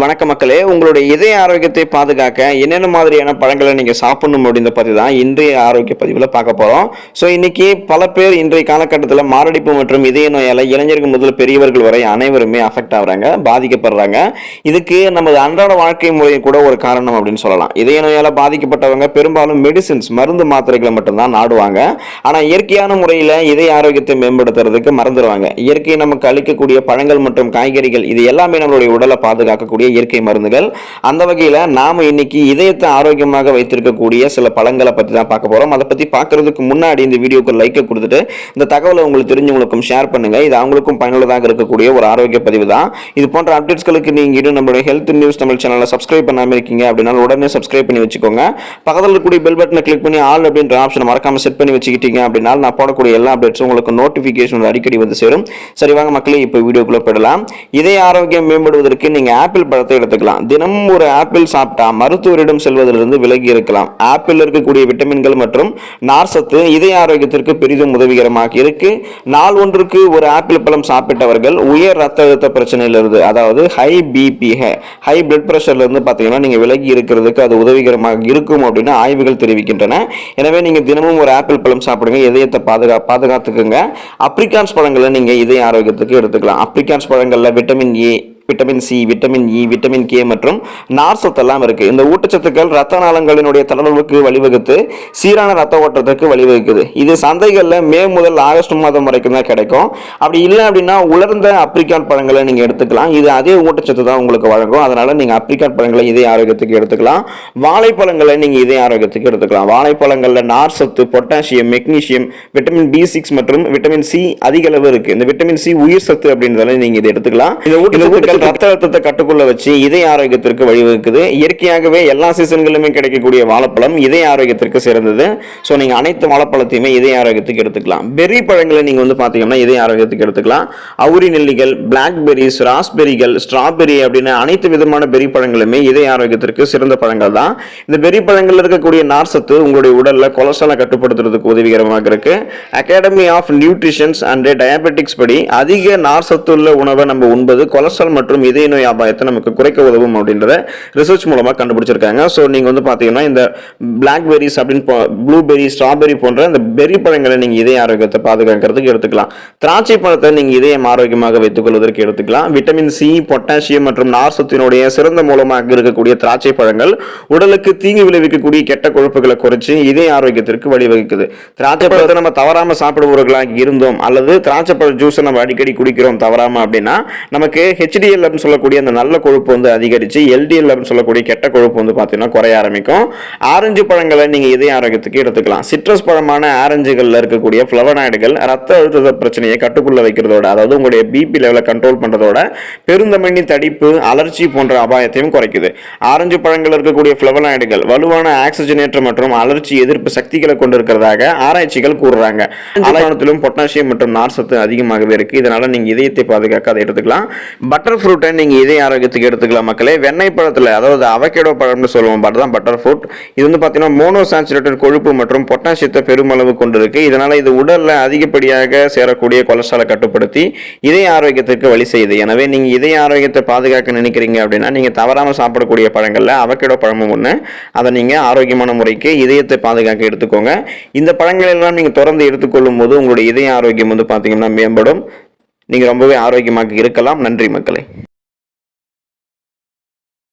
வணக்க மக்களே. உங்களுடைய இதய ஆரோக்கியத்தை பாதுகாக்க என்னென்ன மாதிரியான பழங்களை நீங்கள் சாப்பிடணும் அப்படின்றத பற்றி தான் இன்றைய ஆரோக்கிய பதிவில் பார்க்க போகிறோம் ஸோ இன்றைக்கி பல பேர் இன்றைய காலகட்டத்தில் மாரடைப்பு மற்றும் இதய நோயால் இளைஞர்கள் முதல் பெரியவர்கள் வரை அனைவருமே அஃபெக்ட் ஆகுறாங்க பாதிக்கப்படுறாங்க. இதுக்கு நமது அன்றாட வாழ்க்கை முறை கூட ஒரு காரணம் அப்படின்னு சொல்லலாம். இதய நோயால் பாதிக்கப்பட்டவங்க பெரும்பாலும் மெடிசின்ஸ் மருந்து மாத்திரைகளை மட்டும்தான் நாடுவாங்க. ஆனால் இயற்கையான முறையில் இதய ஆரோக்கியத்தை மேம்படுத்துறதுக்கு மறந்துடுவாங்க. இயற்கை நமக்கு அளிக்கக்கூடிய பழங்கள் மற்றும் காய்கறிகள் இது எல்லாமே நம்மளுடைய உடலை பாதுகாக்கக்கூடிய இயற்கை மருந்துகள். அந்த வகையில் நாம இன்னைக்கு இதயத்தை ஆரோக்கியமாக வைத்திருக்கக்கூடிய சில பழங்களை பற்றி தான் பார்க்க போகிறோம் அதை பற்றி பார்க்கறதுக்கு முன்னாடி இந்த வீடியோக்கு லைக்கை கொடுத்துட்டு இந்த தகவலை உங்களுக்கு தெரிஞ்சவங்களுக்கும் ஷேர் பண்ணுங்க. இது அவங்களுக்கும் பயனுள்ளதாக இருக்கக்கூடிய ஒரு ஆரோக்கிய பதிவு தான். இது போன்ற அப்டேட்ஸ்களுக்கு நீங்கள் இன்னும் நம்மளுடைய ஹெல்த் நியூஸ் தமிழ் சேனலை சப்ஸ்கிரைப் பண்ணாமல் இருக்கீங்க அப்படின்னா உடனே சப்ஸ்கிரைப் பண்ணி வச்சுக்கோங்க. பக்கத்தில் இருக்கக்கூடிய பெல் பட்டனை கிளிக் பண்ணி ஆல் அப்படின்ற ஆப்ஷன் மறக்காம செட் பண்ணி வச்சுக்கிட்டீங்க அப்படின்னா நான் போடக்கூடிய எல்லா அப்டேட்ஸும் உங்களுக்கு நோட்டிஃபிகேஷன் அடிக்கடி வந்து சேரும். சரி வாங்க மக்களே இப்போ வீடியோக்குள்ள போயிடலாம். இதய ஆரோக்கியம் மேம்படுவதற்கு நீங்கள் ஆப்பிள் பழத்தை எடுத்துக்கலாம். தினமும் ஒரு ஆப்பிள் சாப்பிட்டா மருத்துவரிடம் செல்வதிலிருந்து விலகி இருக்கலாம். ஆப்பிள் இருக்கக்கூடிய விட்டமின்கள் மற்றும் நார்சத்து இதய ஆரோக்கியத்திற்கு பெரிதும் உதவிகரமாக இருக்கு. நாள் ஒன்றுக்கு ஒரு ஆப்பிள் பழம் சாப்பிட்டவர்கள் உயர் ரத்த அழுத்த பிரச்சனையிலிருந்து அதாவது ஹை பிபி ஹை பிளட் பிரஷர்ல இருந்து பார்த்தீங்கன்னா நீங்க விலகி இருக்கிறதுக்கு அது உதவிகரமாக இருக்கும் அப்படின்னு ஆய்வுகள் தெரிவிக்கின்றன. எனவே நீங்க தினமும் ஒரு ஆப்பிள் பழம் சாப்பிடுங்க இதயத்தை பாதுகா பாதுகாத்துக்குங்க. அப்ரிகான்ஸ் பழங்களை நீங்க இதய ஆரோக்கியத்துக்கு எடுத்துக்கலாம். அப்ரிகான்ஸ் பழங்களில் vitamin A vitamin C vitamin E vitamin K மற்றும் நார் சத்தெல்லாம் இருக்குது இந்த ஊட்டச்சத்துக்கள் ரத்த நாளங்களினுடைய தளர்வுக்கு வழிவகுத்து சீரான ரத்த ஓட்டத்திற்கு வழிவகுக்குது. இது சந்தைகளில் மே முதல் ஆகஸ்ட் மாதம் வரைக்கும் தான் கிடைக்கும். அப்படி இல்லை அப்படின்னா உலர்ந்த அப்ரிக்கான் பழங்களை நீங்கள் எடுத்துக்கலாம். இது அதே ஊட்டச்சத்து தான் உங்களுக்கு வழங்கும். அதனால் நீங்கள் அப்ரிக்கான் பழங்களை இதே ஆரோக்கியத்துக்கு எடுத்துக்கலாம். வாழைப்பழங்களை நீங்கள் இதே ஆரோக்கியத்துக்கு எடுத்துக்கலாம். வாழைப்பழங்களில் நார் சத்து potassium magnesium vitamin B six மற்றும் விட்டமின் சி அதிக அளவு இருக்குது இந்த விட்டமின் சி உயிர் சத்து அப்படின்றதால நீங்கள் இதை எடுத்துக்கலாம். இந்த ஊட்டச்சத்துக்கள் ரத்த அழுத்தத்தை கட்டுக்குள்ள வச்சு இதய ஆரோக்கியத்திற்கு வழிவகுக்குது. இயற்கையாகவே எல்லா சீசன்களிலுமே கிடைக்கக்கூடிய வாழைப்பழம் இதய ஆரோக்கியத்திற்கு சிறந்தது. ஸோ நீங்கள் அனைத்து வாழைப்பழத்தையுமே இதய ஆரோக்கியத்துக்கு எடுத்துக்கலாம். பெர்ரி பழங்களை நீங்கள் வந்து பார்த்தீங்கன்னா இதய ஆரோக்கியத்துக்கு எடுத்துக்கலாம். அவுரி நெல்லிகள் பிளாக்பெரிஸ் ராஸ்பெரிகள் ஸ்ட்ராபெரி அப்படின்னு அனைத்து விதமான பெரி பழங்களுமே இதய ஆரோக்கியத்திற்கு சிறந்த பழங்கள் தான். இந்த பெரி பழங்களில் இருக்கக்கூடிய நார் சத்து உங்களுடைய உடலில் கொலஸ்ட்ராலை கட்டுப்படுத்துறதுக்கு உதவிகரமாக இருக்கு. Academy of Nutritions and Diabetics படி அதிக நார் சத்துள்ள உணவை நம்ம உண்பது கொலஸ்ட்ரால் மற்றும் இதய நோய் அபாயத்தை நமக்கு குறைக்க உதவும் அப்படின்றத ரிசர்ச் மூலமாக கண்டுபிடிச்சிருக்காங்க. ஸோ நீங்கள் வந்து பார்த்தீங்கன்னா இந்த பிளாக்பெரிஸ் அப்படின்னு ப்ளூபெரி ஸ்ட்ராபெரி போன்ற இந்த பெரி பழங்களை நீங்கள் இதய ஆரோக்கியத்தை பாதுகாக்கிறதுக்கு எடுத்துக்கலாம். திராட்சை பழத்தை நீங்கள் இதயம் ஆரோக்கியமாக வைத்துக் கொள்வதற்கு எடுத்துக்கலாம். விட்டமின் சி பொட்டாசியம் மற்றும் நார் சத்தினுடைய சிறந்த மூலமாக இருக்கக்கூடிய திராட்சை பழங்கள் உடலுக்கு தீங்கு விளைவிக்கக்கூடிய கெட்ட கொழுப்புகளை குறைச்சி இதய ஆரோக்கியத்திற்கு வழிவகுக்குது. திராட்சை பழத்தை நம்ம தவறாம சாப்பிடுபவர்களாக இருந்தோம் அல்லது திராட்சை பழ ஜூஸை நம்ம அடிக்கடி குடிக்கிறோம் தவறாம அப்படின்னா நமக்கு ஹெச்டி ஹெச்டிஎல் அப்படின்னு சொல்லக்கூடிய அந்த நல்ல கொழுப்பு வந்து அதிகரிச்சு எல்டிஎல் அப்படின்னு சொல்லக்கூடிய கெட்ட கொழுப்பு வந்து பார்த்தீங்கன்னா குறைய ஆரம்பிக்கும். ஆரஞ்சு பழங்களை நீங்க இதய ஆரோக்கியத்துக்கு எடுத்துக்கலாம். சிட்ரஸ் பழமான ஆரஞ்சுகள்ல இருக்கக்கூடிய ஃபிளவனாய்டுகள் ரத்த அழுத்த பிரச்சனையை கட்டுக்குள்ள வைக்கிறதோட அதாவது உங்களுடைய பிபி லெவலை கண்ட்ரோல் பண்றதோட பெருந்தமண்ணி தடிப்பு அலர்ச்சி போன்ற அபாயத்தையும் குறைக்குது. ஆரஞ்சு பழங்கள் இருக்கக்கூடிய ஃபிளவனாய்டுகள் வலுவான ஆக்சிஜனேற்ற மற்றும் அலர்ச்சி எதிர்ப்பு சக்திகளை கொண்டிருக்கிறதாக ஆராய்ச்சிகள் கூறுறாங்க. பொட்டாசியம் மற்றும் நார் சத்து அதிகமாகவே இருக்கு. இதனால நீங்க இதயத்தை பாதுகாக்க அதை எடுத்துக்கலாம். பட்டர் ஃப்ரூட்டை நீங்கள் இதய ஆரோக்கியத்துக்கு எடுத்துக்கலாம் மக்களே. வெண்ணெய் பழத்தில் அதாவது அவகேடோ பழம்னு சொல்லுவோம் தான் பட்டர் ஃப்ரூட் இது வந்து பார்த்தீங்கன்னா மோனோசாச்சுரேட்டட் கொழுப்பு மற்றும் பொட்டாசியத்தை பெருமளவு கொண்டிருக்கு. இதனால் இது உடலில் அதிகப்படியாக சேரக்கூடிய கொலஸ்ட்ராலை கட்டுப்படுத்தி இதய ஆரோக்கியத்திற்கு வழி செய்யுது. எனவே நீங்கள் இதய ஆரோக்கியத்தை பாதுகாக்க நினைக்கிறீங்க அப்படின்னா நீங்கள் தவறாம சாப்பிடக்கூடிய பழங்களில் அவக்கேடோ பழமும் ஒன்று அதை நீங்கள் ஆரோக்கியமான முறைக்கு இதயத்தை பாதுகாக்க எடுத்துக்கோங்க. இந்த பழங்கள் எல்லாம் நீங்கள் தொடர்ந்து எடுத்துக்கொள்ளும் போது உங்களுடைய இதய ஆரோக்கியம் வந்து பார்த்தீங்கன்னா மேம்படும். நீங்கள் ரொம்பவே ஆரோக்கியமாக இருக்கலாம். நன்றி மக்களே.